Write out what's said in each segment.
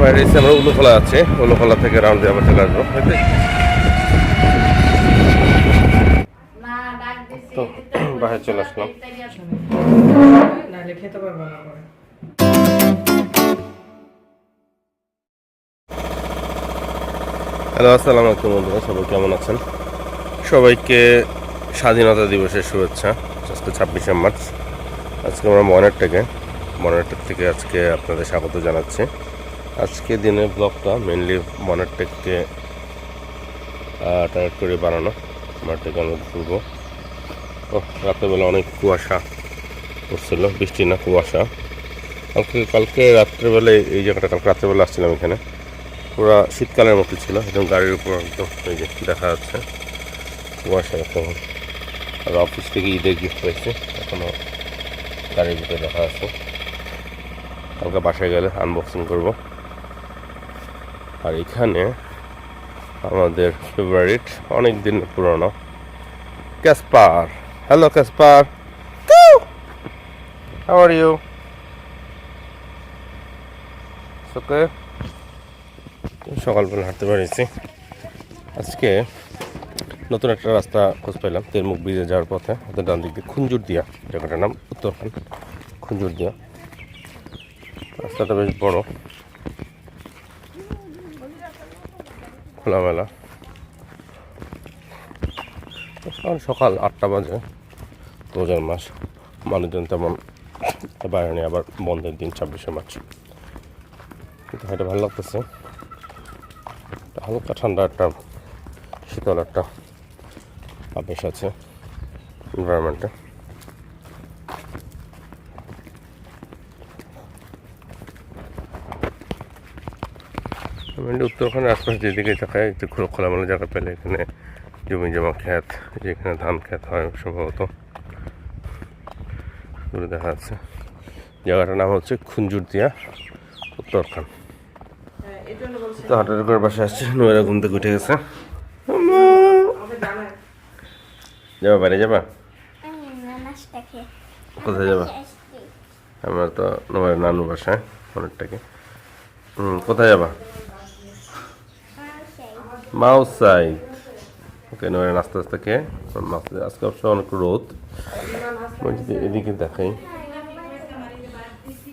বাইরে এসে আমরা উলুখোলা আছে উলুখোলা থেকে রাউন্ড দিয়ে আবার চলে আসব। তো বাইরে চলে আসলাম। হ্যালো আসসালামু আলাইকুম বন্ধুরা সবাই কেমন আছেন? সবাইকে স্বাধীনতা দিবসের শুভেচ্ছা আজকে ছাব্বিশে মার্চ। আজকে আমরা ময়নার থেকে ময়নারটেক থেকে আজকে আপনাদের স্বাগত জানাচ্ছি। আজকে দিনের ব্লগটা মেনলি ময়নারটেককে টায়ার করে বানানো। ময়নারটেকে আমরা ঘুরবো। ও, রাত্রেবেলা অনেক কুয়াশা পড়ছিল, বৃষ্টি না, কুয়াশা। কালকে কালকে রাত্রেবেলায় এই জায়গাটা, কালকে রাত্রেবেলা আসছিলাম এখানে। পুরো শীতকালের মতো ছিল, একদম গাড়ির উপর একদম এই যে দেখা যাচ্ছে, কুয়াশা একদম। আর অফিস থেকে ঈদের গিফট পেয়েছে এখনও গাড়ির ভিতরে দেখা যাচ্ছে কালকে বাসায় গেলে আনবক্সিং করব। আর এখানে আমাদের ফেভারিট অনেক দিন পুরনো Casper hello Casper how are you okay সকালবেলা হাঁটতে পারিছি আজকে নতুন একটা রাস্তা খোঁজ পেলাম, তেরমুখ ব্রিজে যাওয়ার পথে। ওদের ডান দিক দিয়ে খুঞ্জুর দিয়া জায়গাটার নাম উত্তরখান খুঞ্জুর দিয়া রাস্তাটা বেশ বড়। খোলামেলা এখন সকাল আটটা বাজে। রোজার মাস মানুষজন তেমন বাইরে নেই, আবার বন্ধের দিন ছাব্বিশে মার্চ। কিন্তু এটা ভালো লাগতেছে। হালকা ঠান্ডা একটা, শীতল একটা আবেশ আছে এনভায়রনমেন্টে আমি উত্তরখানে আশপাশ যেদিকে তাকায় একটু খোলা খোলামেলা জায়গা পেলে এখানে জমি জমা ক্ষেত যেখানে ধান ক্ষেত হয় সম্ভবত। দেখা যাচ্ছে। জায়গাটার নাম হচ্ছে খুঞ্জুরদিয়া বলছি তো হাটের করে বাসে আসছে নয়রা ঘুম থেকে উঠে গেছে। যাবা বাড়ি যাবা? কোথায় যাবা? আমার তো নয় নানু বাসায়, অনেকটাকে। কোথায় যাবা? Mouse side. ওকে নয় নাস্তা আস্তে খেয়ে আজকে অবশ্য অনেক রোদ। এদিকে দেখাই।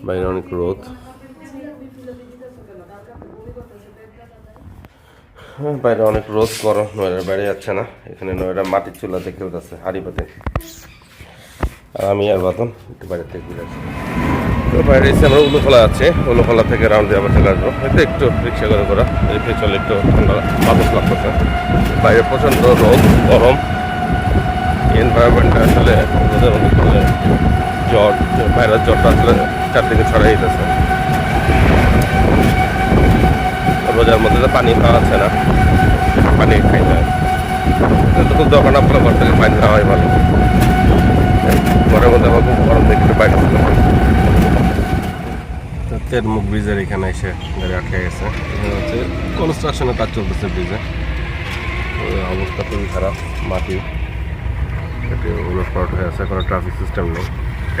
বাইরে অনেক রোদ। হ্যাঁ, বাইরে অনেক রোদ গরম নয়রার বাইরে যাচ্ছে না। এখানে নয়রা মাটির চুলাতে খেলতেছে হাড়ি পাতে আর আমি আর বাদন একটু বাইরে তো বাইরে এসে আমরা উলুখোলা আছে। উলুখোলা থেকে রাউন্ড দিয়ে আবার চলে আসব। হয়তো একটু রিক্সা করে করা চলে একটু ঠান্ডা বাতাস লাগতেছে। বাইরে প্রচণ্ড রোদ, গরম। এনভায়রনমেন্টটা আসলে মধ্যে চলে জ্বর, বাইরের জ্বরটা আসলে চারদিকে ছড়াই যেতেছে রোজার মধ্যে তো পানি খাওয়া আছে না। পানি খাই না খুব দরকার না পড়লে ঘর থেকে পানি খাওয়াই ভালো। ঘরের মধ্যে আমার খুব গরম দেখে বাইরে ছিল তেরমুখ ব্রিজের এখানে এসে গাড়ি আটকে গেছে। এখানে হচ্ছে কনস্ট্রাকশনের কাজ চলতেছে ব্রিজে। অবস্থা খুবই খারাপ, মাটি। এটি উলট হয়ে আছে, কোনো ট্রাফিক সিস্টেম নেই।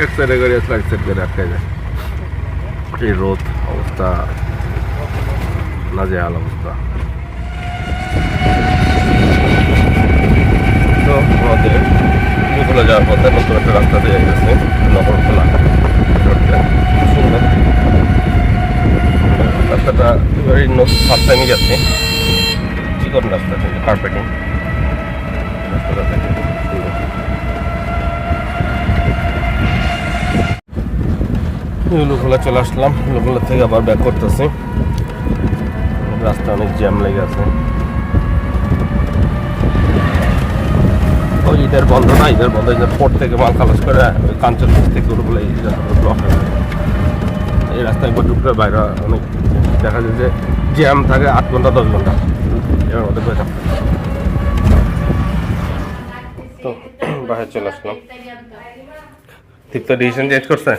এক সাইডে গাড়ি আসলে এক সাইড গাড়ি আটকে যায়। এই রোদ অবস্থা, নাজেহাল অবস্থা। তো আমাদের যাওয়ার পথে নতুন একটা রাস্তা দিয়ে গেছে নগরখোলা রোডটা খুব সুন্দর রাস্তাটা টাইমই যাচ্ছে। চিকন রাস্তা থেকে? কার্পেটিং রাস্তাটা চলে আসলাম। লুকোলা থেকে আবার ব্যাক করতেছি। রাস্তা অনেক জ্যাম লেগে আছে। ওই ঈদের বন্ধ না? ঈদের বন্ধ ঈদের পর থেকে মাল খালাস করে ওই কাঞ্চন থেকে ওগুলো এই রাস্তাটা হয়ে এই রাস্তায় একবার ঢুকলে বাইরে অনেক দেখা যায় যে জ্যাম থাকে আট ঘণ্টা দশ ঘণ্টা। এবার মধ্যে করে তো বাইরে চলে আসলাম। ঠিক তো ডিসিশন চেঞ্জ করছে?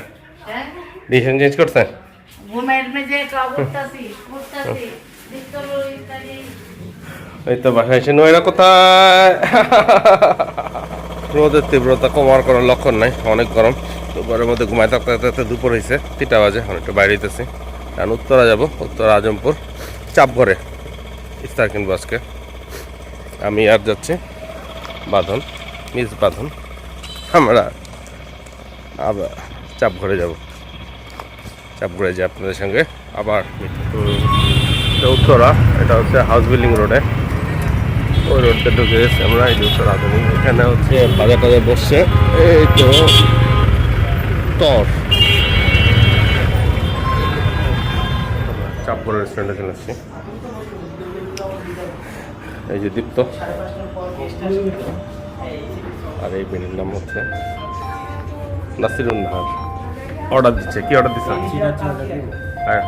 ডিসিশন চেঞ্জ করছে এই তো বাসায় এসে নয়রা কোথায়? রোদের তীব্রতা কমার কোনো লক্ষণ নাই অনেক গরম। তো ঘরের মধ্যে ঘুমাই থাকতে থাকতে দুপুর হয়েছে তিনটা বাজে অনেকটা বাইরে হইতেছি কারণ উত্তরা যাব উত্তরা আজমপুর। চাপঘরে ইস্তার কিনবো আজকে। আমি আর যাচ্ছি। বাঁধন মিস বাঁধন। আমরা আবার চাপঘরে যাব। চাপঘরে যে আপনাদের সঙ্গে আবার উত্তরা, এটা হচ্ছে হাউস বিল্ডিং রোডে ওই রোডটা ঢুকে গেছি আমরা, এই উত্তরা এখানে হচ্ছে বাজার টাজার বসছে। এই তো তর চাপঘরের রেস্টুরেন্টে চলে আসছি। এই যে দীপ্ত। আর এই বেনির নাম হচ্ছে নাসিরুন অর্ডার দিচ্ছে। কি অর্ডার দিচ্ছে? হ্যাঁ।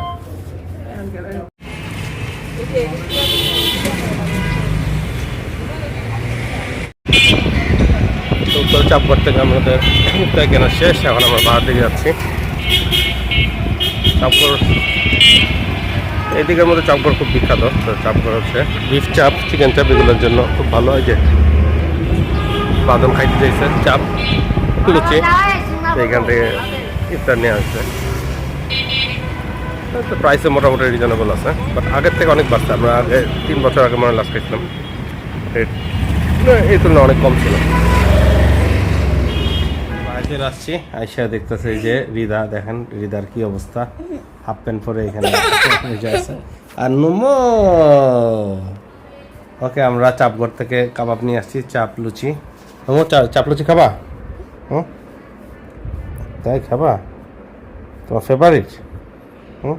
উত্তর চাপঘর থেকে আমাদের কেনা শেষ। এখন আমরা বাহার দিকে যাচ্ছি। চাপঘর এইদিকের মধ্যে চাপঘর খুব বিখ্যাত। তো চাপঘর হচ্ছে বিফ চাপ চিকেন চাপ এগুলোর জন্য খুব ভালো। হয় যে বাদাম খাইতে চাইছে চাপ লুচি তো এখান থেকে ইফতার নিয়ে আসছে। তো প্রাইসে মোটামুটি রিজনেবল আছে বাট আগের থেকে অনেক বাড়ছে। আমরা আগে তিন বছর আগে মনে লাস্ট খাইছিলাম। রেট এই তুলনায় অনেক কম ছিল। বাড়িতে আসছি আইসা দেখতেছে যে রিদা দেখেন রিদার কি অবস্থা। হাফ প্যান্ট পরে এখানে আছে। আর নুমো ওকে আমরা চাপগড় থেকে কাবাব নিয়ে আসছি চাপ লুচি। নুমো চা- চাপ লুচি খাবা? হুম? তাই খাবা? তোমার ফেভারিট হুম?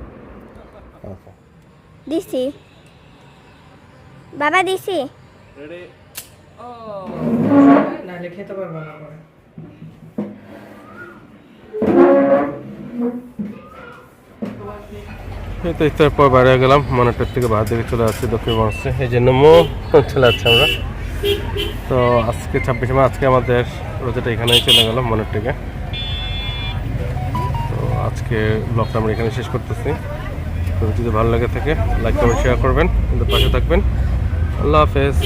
দিছি। বাবা দিছি। নাহলে খেতে পারব না এই তো ইফতার পর বাইরে গেলাম, মনেটের থেকে বাইরে দিকে চলে আসছি দক্ষিণ বাংলাদেশে। এই জন্য মো চলে আসছি আমরা। তো আজকে ছাব্বিশে মার্চ, আজকে আমাদের রোজাটা এখানেই চলে গেল মনের থেকে। তো আজকে ব্লগটা আমরা এখানে শেষ করতেছি। তো যদি ভালো লাগে থাকে লাইক কমেন্ট শেয়ার করবেন, আমাদের পাশে থাকবেন। আল্লাহ হাফেজ।